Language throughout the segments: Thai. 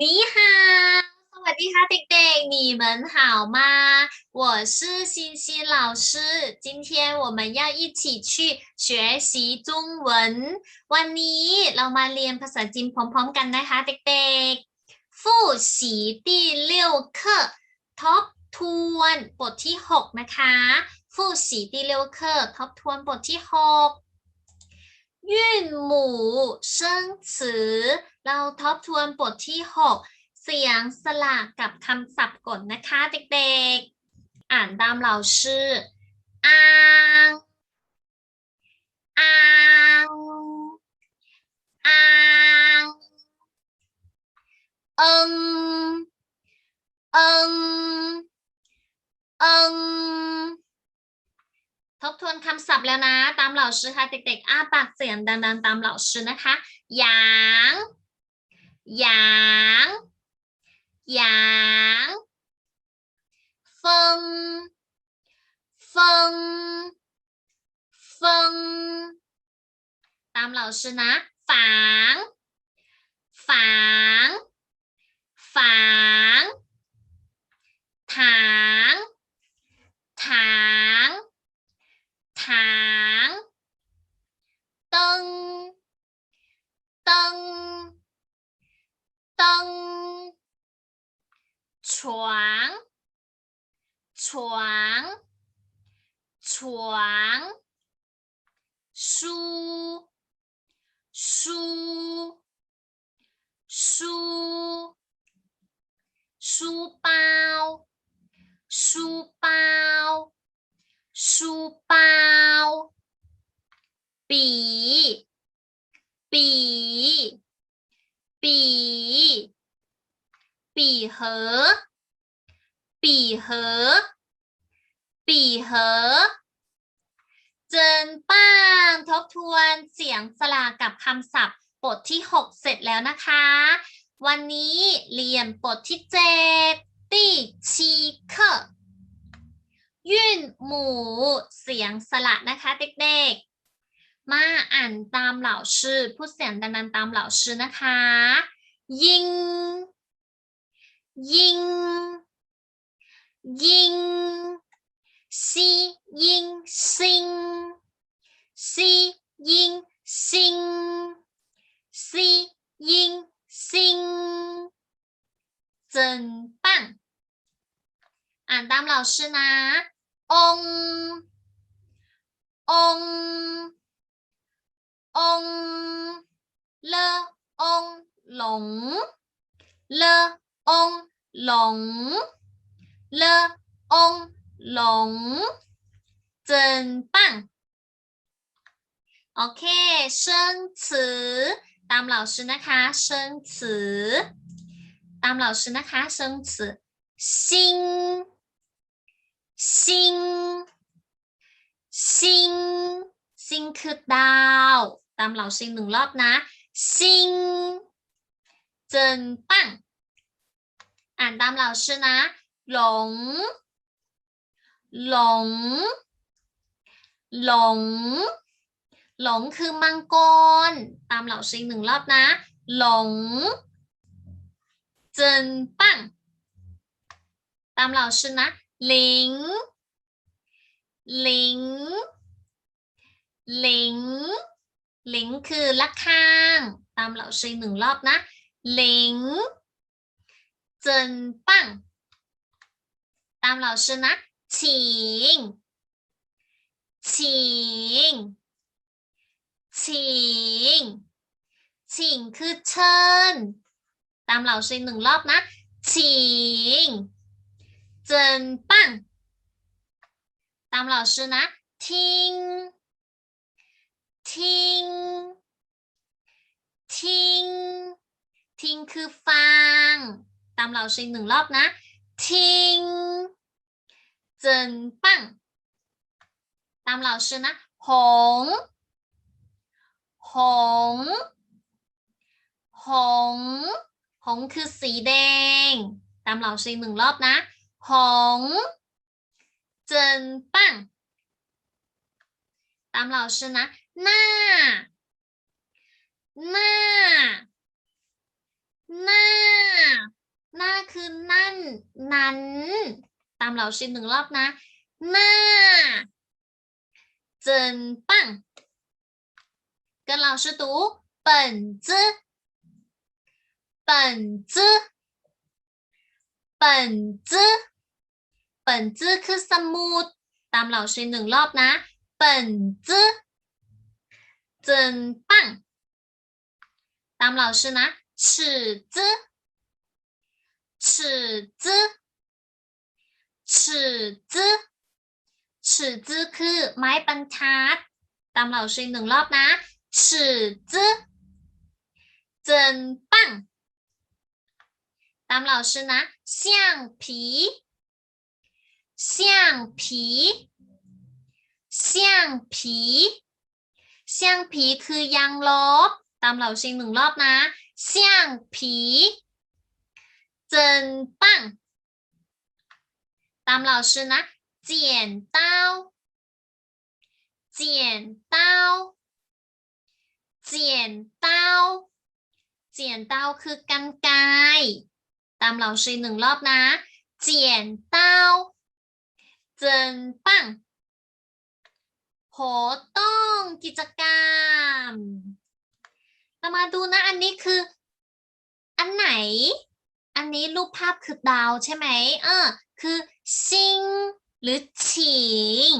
你好，สวัสดีค่ะเด็กๆ，你们好吗？我是欣欣老师，今天我们要一起去学习中文。วันนี้เรามาเรียนภาษาจีนพร้อมๆกันนะคะเด็กๆ复习第六课ทบทวนบทที่หกนะคะ复习第六课ทบทวนบทที่หก 韵母生词เราทบทวนบทที่หกเสียงสระกับคำศัพท์ก่อนนะคะเด็กๆ อ่านตามเราชื่ออางอางอางเอิงเอิงเอิง ทบทวนคำศัพท์แล้วนะ ตามเหล่าชื่อค่ะ เด็กๆ อ้าปากเสียงดังๆ ตามเหล่าชื่อนะคะหยางหยางหยางเฟิงเฟิงเฟิงตามเหล่าชื่อนะฝาง choáng choáng choáng su. Su. Su. Su bao su bao su bao bì bì bì ปีเหอ ปีเหอ ปีเหอ เจินป้างทบทวนเสียงสลากับคำศัพท์ บทที่ 6 เสร็จแล้วนะคะ วันนี้เรียนบทที่เจ็ดตีชีเคยื่นหมูเสียงสละนะคะเด็กๆ มาอ่านตามเหล่าชื่อพูดเสียงดังๆตามเหล่าชื่อนะคะ ยิง ยิงยิงซียิงซิงซียิงซิงซียิงซิง真棒อ่านต องหลง เลอองหลงเจินปังโอเคเชิงสืตาม老师นะคะเชิงสืตาม老师นะคะเชิงสืซิงซิงซิงซิงคือดาว ตาม老师หนึ่งรอบนะซิงเจินปัง อ่านตามเหล่าชื่อนะ หลง หลง หลง หลงคือมังกร ตามเหล่าซิงหนึ่งรอบนะ หลงจินปังตามเหล่าชื่อนะหลิงหลิงหลิงหลิงคือละข้าง ตามเหล่าซิงหนึ่งรอบนะหลิง เจินปังตามเหล่าชื่อนะฉิงฉิงฉิงฉิงคือเชิญ ตามเหล่าซิงหนึ่งรอบนะฉิงเจินปังตามเหล่าชื่อนะทิงทิ้งทิ้งทิ้งคือฟัง ตามเราชิงหนึ่งรอบนะ ทิงเจิงปังตามเราชินะ หง หง หง หงคือสีแดง ตามเราชิงหนึ่งรอบนะ หง เจิงปังตามเราชินะ หน้า หน้า นั้น ตามเราชินหนึ่งรอบนะหน้า真棒跟老师读本子本子本子本子คือสมุด ตามเราชินหนึ่งรอบนะ本子真棒ตามเราชื่อนะ尺子 尺子尺子尺子คือไม้บรรทัด ตามเราชื่อหนึ่งรอบนะ尺子真棒ตามเราชื่อนะ橡皮橡皮橡皮橡皮คือยางลบ ตามเราชิงหนึ่งรอบนะ橡皮 真棒ตามเราชื่อนะ剪刀剪刀剪刀剪刀คือกันไกรตามเราชื่อหนึ่งรอบนะ剪刀真棒โหต้องกิจกรรม เรามาดูนะ อันนี้คือ อันไหน อันนี้รูปภาพคือดาวใช่ไหมเออคือซิงหรือฉิง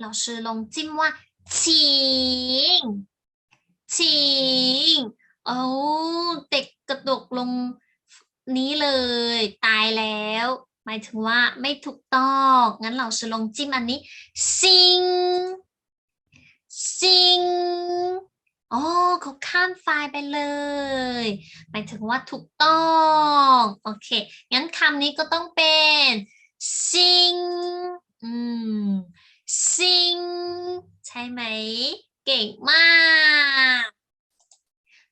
เราชื่อลงจิ้มว่าฉิงฉิงโอ้เด็กกระดกลงนี้เลย ตายแล้ว หมายถึงว่าไม่ถูกต้อง งั้นเราจะลงจิ้มอันนี้ซิงซิง อ๋อเขาข้ามไฟล์ไปเลยหมายถึงว่าถูกต้อง โอเค งั้นคำนี้ก็ต้องเป็นซิงอืมซิงใช่ไหม เก่งมาก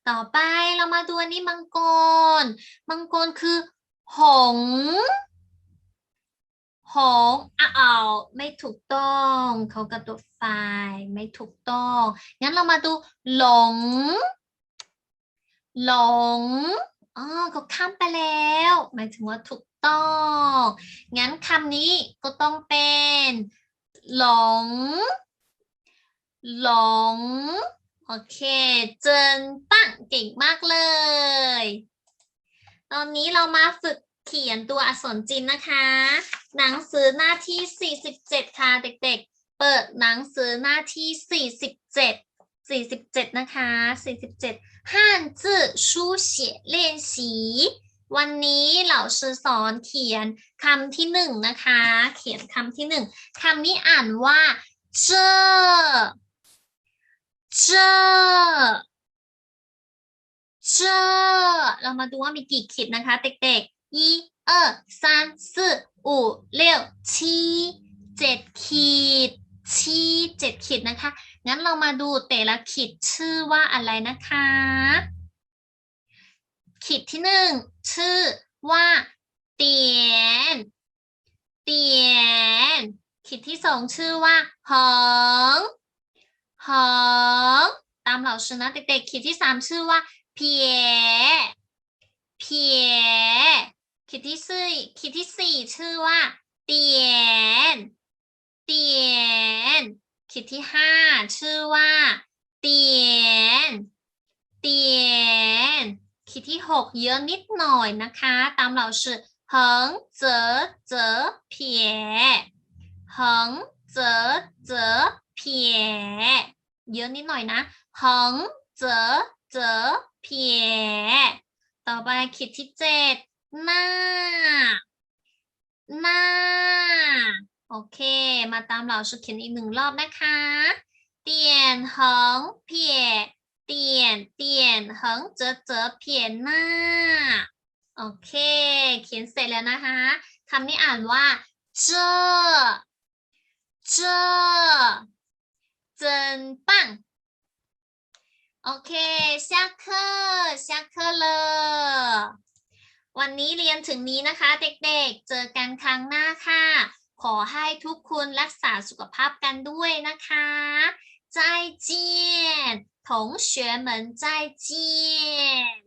ต่อไปเรามาดูอันนี้มังกร มังกรคือหง งส์อ้าวไม่ถูกต้องเขากระโดดไฟไม่ถูกต้อง งั้นเรามาดูหลง หลงอ๋อเขาข้ามไปแล้ว หมายถึงว่าถูกต้อง งั้นคำนี้ก็ต้องเป็น หลง หลง โอเคเจินตั้งเก่งมากเลย ตอนนี้เรามาฝึกเขียนตัวอักษรจีนนะคะ หนังสือหน้าที่ 47 ค่ะ เด็กๆ เปิดหนังสือหน้าที่ 47 47 นะคะ 47ห้านจื่อชูเสียเลียนสีวันนี้เหล่าชือสอนเขียนคำที่หนึ่งนะคะ เขียนคำที่หนึ่งคำนี้อ่านว่า เจอ เจอ เจอ เรามาดูว่ามีกี่ขีดนะคะ เด็กๆ一二三四五六七เจ็ดขีดชีเจ็ดขีดนะคะ งั้นเรามาดูแต่ละขีดชื่อว่าอะไรนะคะ ขีดที่หนึ่งชื่อว่าเตียน เตียน ขีดที่สองชื่อว่าหองหองตามเหล่าชนะเด็กๆ ขีดที่สามชื่อว่า เพีย เพีย ขีดที่สี่ขีดที่สี่ชื่อว่าเตียนเตียนขีดที่ห้าชื่อว่าเตียนเตียนขีดที่หกเยอะนิดหน่อยนะคะ ตามเราชื่อเหิงเจอเจอเพียเหิงเจอเจอเพียเยอะนิดหน่อยนะเหิงเจอเจอเพียต่อไปขีดที่เจ็ด หน้า หน้า โอเค มาตามเราชุดเขียนอีกหนึ่งรอบนะคะ เตียนเหิงเพียเตียน เตียนเหิงเจอเจอเพียหน้า โอเค เขียนเสร็จแล้วนะคะคำนี้อ่านว่าเจอเจอ真棒โอเค下课下课了 วันนี้เรียนถึงนี้นะคะ เด็กๆ เจอกันครั้งหน้าค่ะ ขอให้ทุกคุณรักษาสุขภาพกันด้วยนะคะใจเจี再见同学们再见